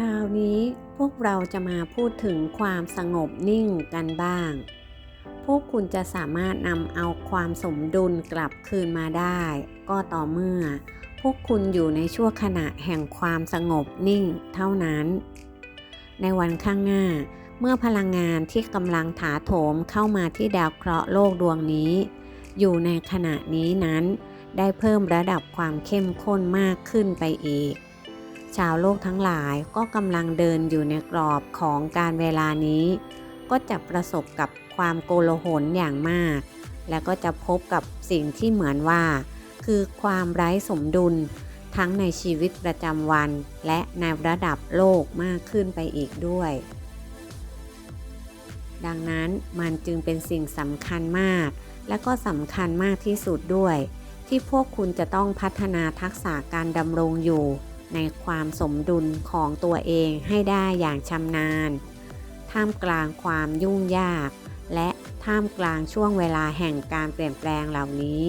คราวนี้พวกเราจะมาพูดถึงความสงบนิ่งกันบ้าง พวกคุณจะสามารถนำเอาความสมดุลกลับคืนมาได้ ก็ต่อเมื่อ พวกคุณอยู่ในช่วงขณะแห่งความสงบนิ่งเท่านั้น ในวันข้างหน้า เมื่อพลังงานที่กำลังถาโถมเข้ามาที่ดาวเคราะห์โลกดวงนี้ อยู่ในขณะนี้นั้น ได้เพิ่มระดับความเข้มข้นมากขึ้นไปอีก ชาวโลกทั้งหลายก็กำลังเดินอยู่ในกรอบของการเวลานี้ ก็จะประสบกับความโกลาหลอย่างมาก และก็จะพบกับสิ่งที่เหมือนว่า คือความไร้สมดุล ทั้งในชีวิตประจำวัน และในระดับโลกมากขึ้นไปอีกด้วย ดังนั้นมันจึงเป็นสิ่งสำคัญมาก และก็สำคัญมากที่สุดด้วย ที่พวกคุณจะต้องพัฒนาทักษะการดำรงอยู่ ในความสมดุลของตัวเองให้ได้อย่างชำนาญ ท่ามกลางความยุ่งยาก และท่ามกลางช่วงเวลาแห่งการเปลี่ยนแปลงเหล่านี้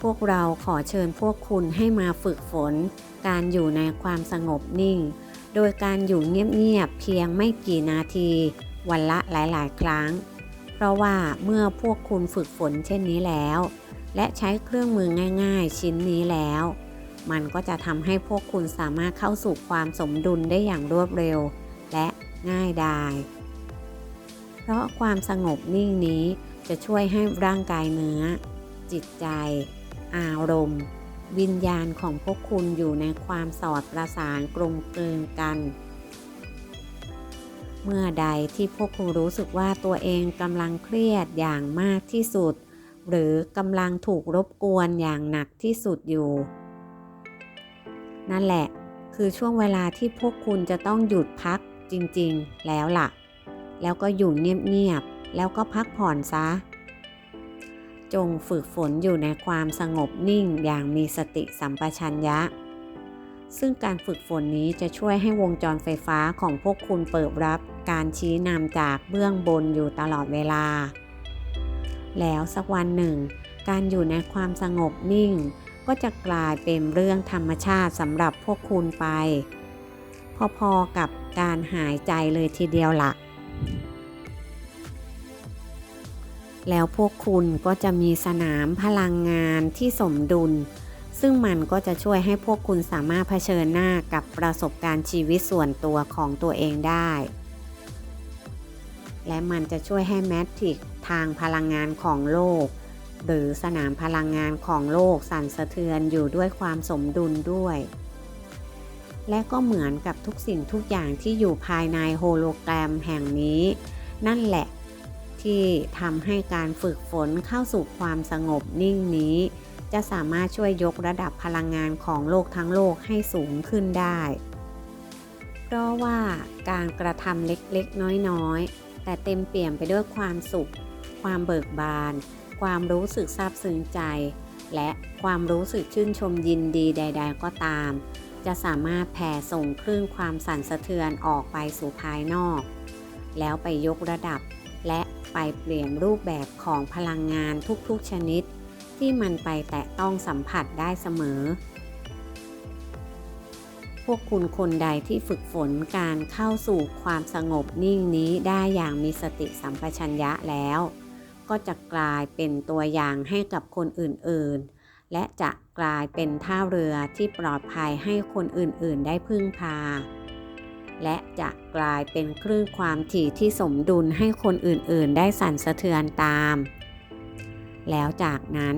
พวกเราขอเชิญพวกคุณให้มาฝึกฝน การอยู่ในความสงบนิ่ง โดยการอยู่เงียบๆเพียงไม่กี่นาที วันละหลายๆ ครั้ง เพราะว่าเมื่อพวกคุณฝึกฝนเช่นนี้แล้ว และใช้เครื่องมือง่ายๆ ชิ้นนี้แล้ว มันก็จะทำให้พวกคุณสามารถเข้าสู่ความสมดุลได้อย่างรวดเร็ว และง่ายดายเพราะความสงบนิ่งนี้จะช่วยให้ร่างกายเนื้อ จิตใจ อารมณ์ วิญญาณของพวกคุณอยู่ในความสอดประสานกลมกลืนกัน เมื่อใดที่พวกคุณรู้สึกว่าตัวเองกำลังเครียดอย่างมากที่สุด หรือกำลังถูกรบกวนอย่างหนักที่สุดอยู่ นั่นแหละคือช่วงเวลาที่พวกคุณจะต้องหยุดพักจริงๆแล้วล่ะ แล้วก็อยู่เงียบๆแล้วก็พักผ่อนซะ จงฝึกฝนอยู่ในความสงบนิ่งอย่างมีสติสัมปชัญญะ ซึ่งการฝึกฝนนี้จะช่วยให้วงจรไฟฟ้าของพวกคุณเปิดรับการชี้นำจากเบื้องบนอยู่ตลอดเวลา แล้วสักวันหนึ่ง การอยู่ในความสงบนิ่ง ก็จะกลายเป็นเรื่องธรรมชาติสำหรับพวกคุณไป พอๆกับการหายใจเลยทีเดียวละ่ะ แล้วพวกคุณก็จะมีสนามพลังงานที่สมดุล ซึ่งมันก็จะช่วยให้พวกคุณสามารถเผชิญหน้ากับประสบการณ์ชีวิตส่วนตัวของตัวเองได้และมันจะช่วยให้แมทริก ทางพลังงานของโลก หรือสนามพลังงานของโลกสั่นสะเทือนอยู่ด้วยความสมดุลด้วย และก็เหมือนกับทุกสิ่งทุกอย่างที่อยู่ภายในโฮโลแกรมแห่งนี้ นั่นแหละที่ทำให้การฝึกฝนเข้าสู่ความสงบนิ่งนี้ จะสามารถช่วยยกระดับพลังงานของโลกทั้งโลกให้สูงขึ้นได้ เพราะว่าการกระทำเล็กๆ น้อยๆ แต่เต็มเปี่ยมไปด้วยความสุข ความเบิกบาน ความรู้สึกซาบซึ้งใจ และความรู้สึกชื่นชมยินดีใด ๆ ก็ตาม จะสามารถแผ่ส่งคลื่นความสั่นสะเทือนออกไปสู่ภายนอก แล้วไปยกระดับ และไปเปลี่ยนรูปแบบของพลังงานทุกๆชนิด ที่มันไปแตะต้องสัมผัสได้เสมอพวกคุณคนใดที่ฝึกฝนการเข้าสู่ความสงบนิ่งนี้ได้อย่างมีสติสัมปชัญญะแล้ว ก็จะกลายเป็นตัวอย่างให้กับคนอื่นๆ และจะกลายเป็นท่าเรือที่ปลอดภัยให้คนอื่นๆ ได้พึ่งพา และจะกลายเป็นคลื่นความถี่ที่สมดุลให้คนอื่นๆ ได้สั่นสะเทือนตาม แล้วจากนั้น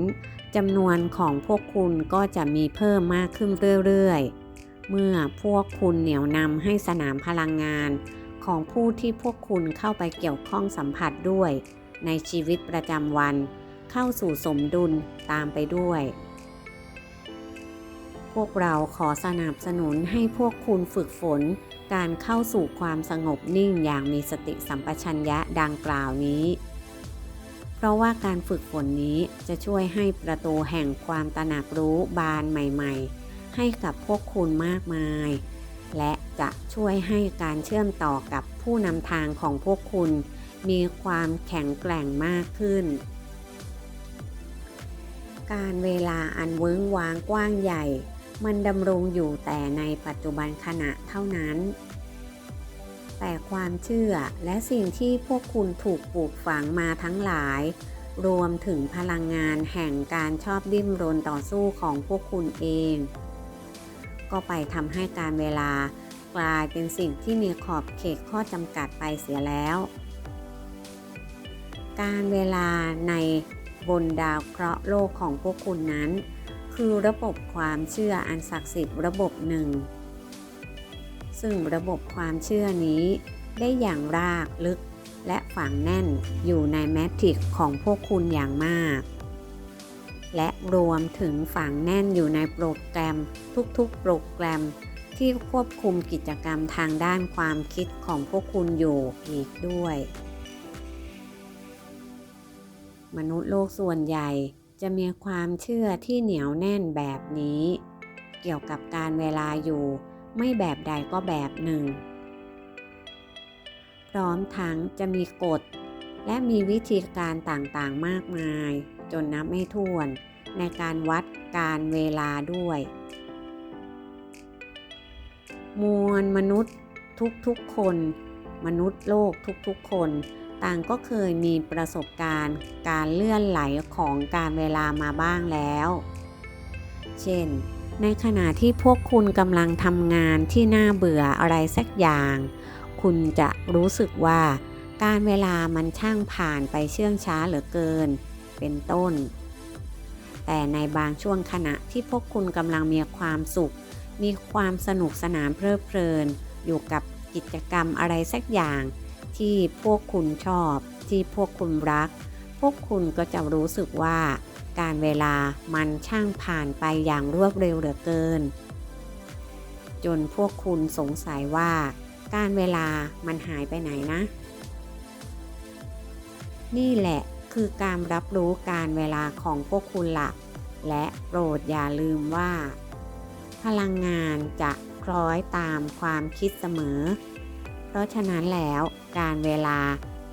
จำนวนของพวกคุณก็จะมีเพิ่มมากขึ้นเรื่อยๆ เมื่อพวกคุณเหนี่ยวนำให้สนามพลังงานของผู้ที่พวกคุณเข้าไปเกี่ยวข้องสัมผัสด้วย ในชีวิตประจำวัน เข้าสู่สมดุลตามไปด้วย พวกเราขอสนับสนุนให้พวกคุณฝึกฝน การเข้าสู่ความสงบนิ่งอย่างมีสติสัมปชัญญะดังกล่าวนี้ เพราะว่าการฝึกฝนนี้จะช่วยให้ประตูแห่งความตระหนักรู้บานใหม่ ๆ ให้กับพวกคุณมากมายและจะช่วยให้การเชื่อมต่อกับผู้นำทางของพวกคุณ มีความแข็งแกร่งมากขึ้น การเวลาอันเวิ้งว้างกว้างใหญ่ มันดำรงอยู่แต่ในปัจจุบันขณะเท่านั้น แต่ความเชื่อและสิ่งที่พวกคุณถูกปลูกฝังมาทั้งหลาย รวมถึงพลังงานแห่งการชอบดิ้นรนต่อสู้ของพวกคุณเอง ก็ไปทำให้การเวลากลายเป็นสิ่งที่มีขอบเขตข้อจำกัดไปเสียแล้ว การเวลาในบนดาวเคราะห์โลกของพวกคุณนั้น คือระบบความเชื่ออันศักดิ์สิทธิ์ระบบหนึ่ง ซึ่งระบบความเชื่อนี้ได้อย่างรากลึกและฝังแน่นอยู่ในแมทริกของพวกคุณอย่างมาก และรวมถึงฝังแน่นอยู่ในโปรแกรมทุกๆ โปรแกรมที่ควบคุมกิจกรรมทางด้านความคิดของพวกคุณอยู่อีกด้วย มนุษย์โลกส่วนใหญ่จะมีความเชื่อที่เหนียวแน่นแบบนี้ เกี่ยวกับการเวลาอยู่ ไม่แบบใดก็แบบหนึ่ง พร้อมทั้งจะมีกฎ และมีวิธีการต่างๆมากมาย จนนับไม่ถ้วนในการวัดการเวลาด้วย มวลมนุษย์ทุกๆคน มนุษย์โลกทุกๆคน ต่างก็เคยมีประสบการณ์การเลื่อนไหลของการเวลามาบ้างแล้ว เช่น ในขณะที่พวกคุณกำลังทำงานที่น่าเบื่ออะไรสักอย่าง คุณจะรู้สึกว่าการเวลามันช่างผ่านไปเชื่องช้าเหลือเกิน เป็นต้น แต่ในบางช่วงขณะที่พวกคุณกำลังมีความสุข มีความสนุกสนานเพลิดเพลิน อยู่กับกิจกรรมอะไรสักอย่าง ที่พวกคุณชอบที่พวกคุณรัก พวกคุณก็จะรู้สึกว่า การเวลามันช่างผ่านไปอย่างรวดเร็วเหลือเกิน จนพวกคุณสงสัยว่า การเวลามันหายไปไหนนะ นี่แหละคือการรับรู้การเวลาของพวกคุณละและโปรดอย่าลืมว่า พลังงานจะคล้อยตามความคิดเสมอ เพราะฉะนั้นแล้ว การเวลา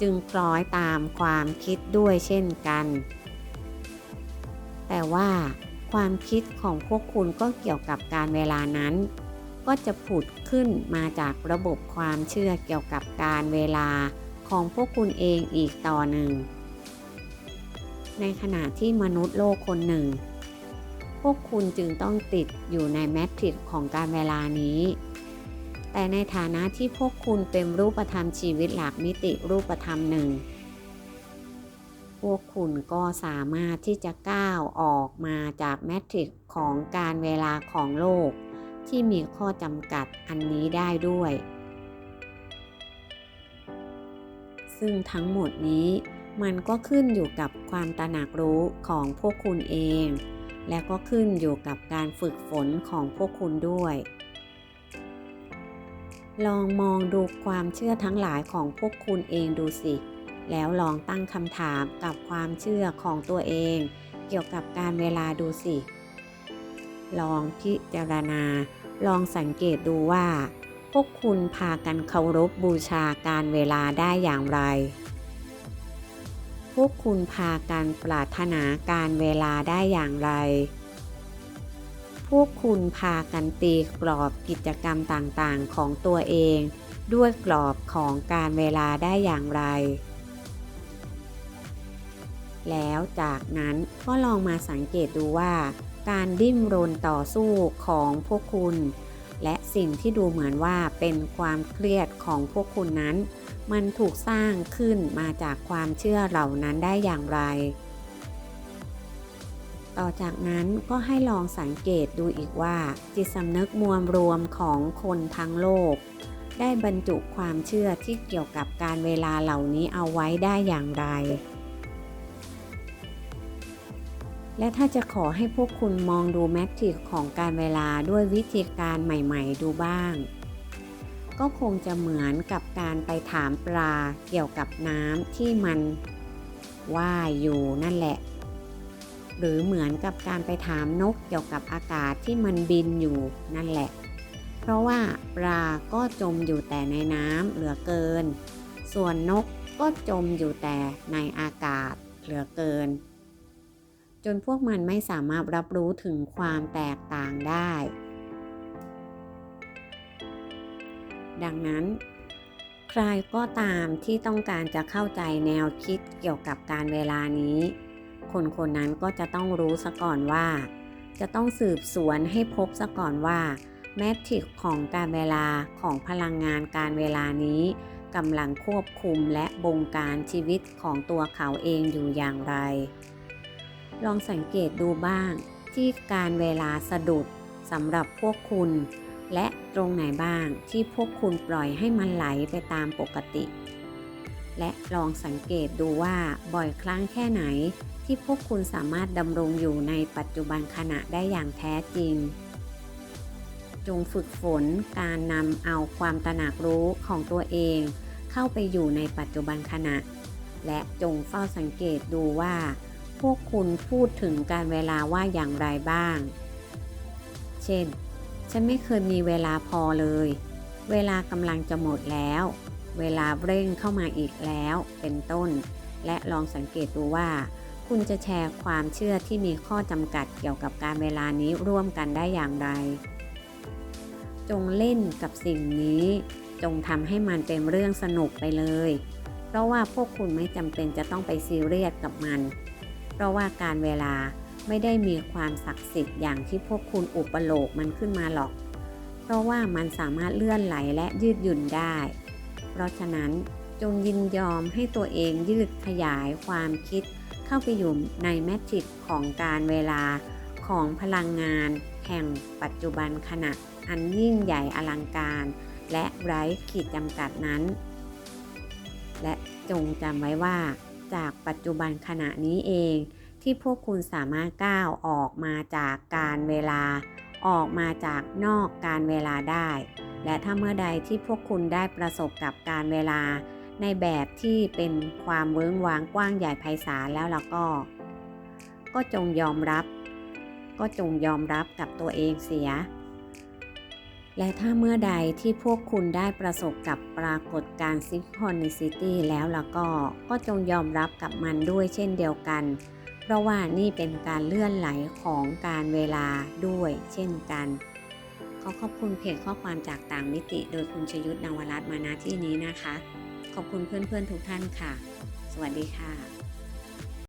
จึงคล้อยตามความคิดด้วยเช่นกัน แต่ว่าความคิดของพวกคุณก็เกี่ยวกับการเวลานั้น ก็จะผุดขึ้นมาจากระบบความเชื่อเกี่ยวกับการเวลาของพวกคุณเองอีกต่อหนึ่ง ในขณะที่มนุษย์โลกคนหนึ่ง พวกคุณจึงต้องติดอยู่ในแมทริกของการเวลานี้ แต่ในฐานะที่พวกคุณเป็นรูปธรรมชีวิตหลักมิติรูปธรรมหนึ่ง พวกคุณก็สามารถที่จะก้าวออกมาจากแมทริกของการเวลาของโลก ที่มีข้อจำกัดอันนี้ได้ด้วย ซึ่งทั้งหมดนี้มันก็ขึ้นอยู่กับความตระหนักรู้ของพวกคุณเอง และก็ขึ้นอยู่กับการฝึกฝนของพวกคุณด้วย ลองมองดูความเชื่อทั้งหลายของพวกคุณเองดูสิ แล้วลองตั้งคำถามกับความเชื่อของตัวเอง เกี่ยวกับการเวลาดูสิ ลองพิจารณา ลองสังเกตดูว่า พวกคุณพากันเคารพบบูชาการเวลาได้อย่างไร พวกคุณพากันปรารถนาการเวลาได้อย่างไร พวกคุณพากันตีกรอบกิจกรรมต่างๆ ของตัวเอง ด้วยกรอบของการเวลาได้อย่างไร แล้วจากนั้นก็ลองมาสังเกตดูว่า การดิ้นรนต่อสู้ของพวกคุณ และสิ่งที่ดูเหมือนว่าเป็นความเครียดของพวกคุณนั้น มันถูกสร้างขึ้นมาจากความเชื่อเหล่านั้นได้อย่างไร ต่อจากนั้นก็ให้ลองสังเกตดูอีกว่า จิตสำนึกมวลรวมของคนทั้งโลก ได้บรรจุความเชื่อที่เกี่ยวกับการเวลาเหล่านี้เอาไว้ได้อย่างไร และถ้าจะขอให้พวกคุณมองดูแมทริกของการเวลาด้วยวิธีการใหม่ๆดูบ้าง ก็คงจะเหมือนกับการไปถามปลาเกี่ยวกับน้ำที่มันว่ายอยู่นั่นแหละ หรือเหมือนกับการไปถามนกเกี่ยวกับอากาศที่มันบินอยู่นั่นแหละ เพราะว่าปลาก็จมอยู่แต่ในน้ำเหลือเกิน ส่วนนกก็จมอยู่แต่ในอากาศเหลือเกิน จนพวกมันไม่สามารถรับรู้ถึงความแตกต่างได้ ดังนั้นใครก็ตามที่ต้องการจะเข้าใจแนวคิดเกี่ยวกับการเวลานี้ คนคนนั้นก็จะต้องรู้ซะก่อนว่า จะต้องสืบสวนให้พบซะก่อนว่าแมทริกของการเวลาของพลังงานการเวลานี้กำลังควบคุมและบงการชีวิตของตัวเขาเองอยู่อย่างไร ลองสังเกตดูบ้าง ที่การเวลาสะดุดสำหรับพวกคุณ และตรงไหนบ้างที่พวกคุณปล่อยให้มันไหลไปตามปกติ และลองสังเกตดูว่าบ่อยครั้งแค่ไหน ที่พวกคุณสามารถดำรงอยู่ในปัจจุบันขณะได้อย่างแท้จริง จงฝึกฝนการนำเอาความตระหนักรู้ของตัวเอง เข้าไปอยู่ในปัจจุบันขณะ และจงเฝ้าสังเกตดูว่า พวกคุณพูดถึงการเวลาว่าอย่างไรบ้าง เช่น ฉันไม่เคยมีเวลาพอเลย เวลากำลังจะหมดแล้ว เวลาเร่งเข้ามาอีกแล้ว เป็นต้น และลองสังเกตดูว่า คุณจะแชร์ความเชื่อที่มีข้อจำกัดเกี่ยวกับการเวลานี้ร่วมกันได้อย่างไร จงเล่นกับสิ่งนี้ จงทำให้มันเป็นเรื่องสนุกไปเลย เพราะว่าพวกคุณไม่จำเป็นจะต้องไปซีเรียสกับมัน เพราะว่าการเวลาไม่ได้มีความศักดิ์สิทธิ์อย่างที่พวกคุณอุปโลกมันขึ้นมาหรอก เพราะว่ามันสามารถเลื่อนไหลและยืดหยุ่นได้ เพราะฉะนั้นจงยินยอมให้ตัวเองยืดขยายความคิด เข้าไปอยู่ในแมทริกของการเวลาของพลังงานแห่งปัจจุบันขณะอันยิ่งใหญ่อลังการ และไร้ขีดจำกัดนั้น และจงจำไว้ว่า จากปัจจุบันขณะนี้เอง ที่พวกคุณสามารถก้าวออกมาจากการเวลา ออกมาจากนอกการเวลาได้ และถ้าเมื่อใดที่พวกคุณได้ประสบกับการเวลา ในแบบที่เป็นความเวิ้งว้างกว้างใหญ่ไพศาลแล้วแล้วก็ ก็จงยอมรับ ก็จงยอมรับกับตัวเองเสีย และถ้าเมื่อใดที่พวกคุณได้ประสบกับปรากฏการณ์ซิงโครนิซิตี้แล้วแล้วก็ก็จงยอมรับกับมันด้วยเช่นเดียวกัน เพราะว่านี่เป็นการเลื่อนไหลของการเวลาด้วยเช่นกันขอขอบคุณเพจข้อความจากต่างมิติ โดยคุณชยุทธนวรัตน์มาณที่นี้นะคะ ขอบคุณเพื่อนๆทุกท่านค่ะ สวัสดีค่ะ